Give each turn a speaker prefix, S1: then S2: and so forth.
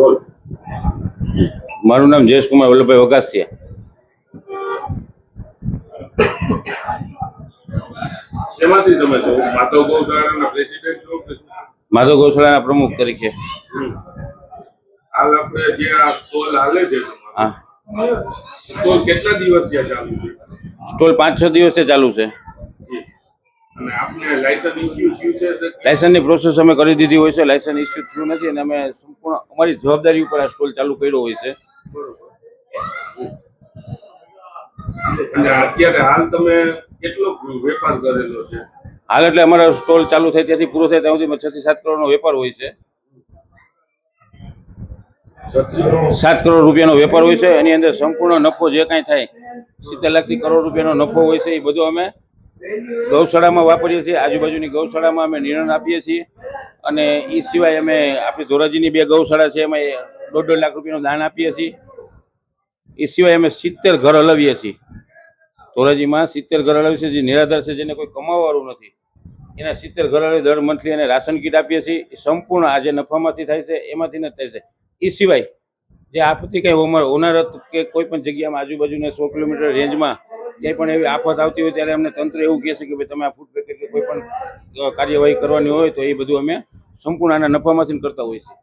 S1: Stall
S2: મારું નામ જયેશકુમાર વલ્લભભાઈ વઘાસિયા
S1: શેમાંથી તમે છો? માધવ ગૌશાળાના પ્રેસિડેન્ટ છો કે શું?
S2: માધવ ગૌશાળાના પ્રમુખ તરીકે.
S1: હમ. હાલ આપણે જે આ સ્ટોલ હાલે છે તમારો,
S2: હા.
S1: સ્ટોલ કેટલા દિવસ ત્યાં ચાલુ છે?
S2: સ્ટોલ પાંચ છ દિવસે ચાલુ છે
S1: જી. અને આપને લાયસન્સ ઇસ્યુ થયું છે કે
S2: લાયસન્સની પ્રોસેસ અમે કરી દીધી હોય છે લાયસન્સ ઇસ્યુ થયું નથી અને અમે સંપૂર્ણ અમારી જવાબદારી ઉપર આ સ્ટોલ ચાલુ કર્યો હોય છે.
S1: હાલ
S2: એટલે અમારો સ્ટોલ ચાલુ થાય ત્યાંથી પૂરો થાય ત્યાં સુધી છ થી સાત કરોડનો વેપાર હોય છે. સાત કરોડ રૂપિયાનો વેપાર હોય છે એની અંદર સંપૂર્ણ નફો જે કાંઈ થાય સિત્તેર લાખથી કરોડ રૂપિયાનો નફો હોય છે એ બધું અમે ગૌશાળામાં વાપરીએ છીએ. આજુબાજુની ગૌશાળામાં અમે નિર્ણય આપીએ છીએ. અને એ સિવાય અમે આપણી ધોરાજીની બે ગૌશાળા છે, એમાં દોઢ દોઢ લાખ રૂપિયાનું દાન આપીએ છીએ. એ સિવાય અમે સિત્તેર ઘર હલાવીએ છીએ. ધોરાજીમાં સિત્તેર ઘર હલાવીએ છીએ, જે નિરાધાર છે, જેને કોઈ કમાવાવાળું નથી. એના સિત્તેર ઘર હલાવી દર મંથલી એને રાશન કીટ આપીએ છીએ. એ સંપૂર્ણ આજે નફામાંથી થાય છે, એમાંથી જ થાય છે. એ સિવાય જે આપતી કંઈ હોનારત કે કોઈ પણ જગ્યામાં આજુબાજુના સો કિલોમીટર રેન્જમાં ક્યાંય પણ એવી આફત આવતી હોય ત્યારે અમને તંત્ર એવું કહે છે કે ભાઈ તમે આ ફૂડ પેકેટ કે કોઈ પણ કાર્યવાહી કરવાની હોય તો એ બધું અમે સંપૂર્ણ આના નફામાંથી કરતા હોઈએ છીએ.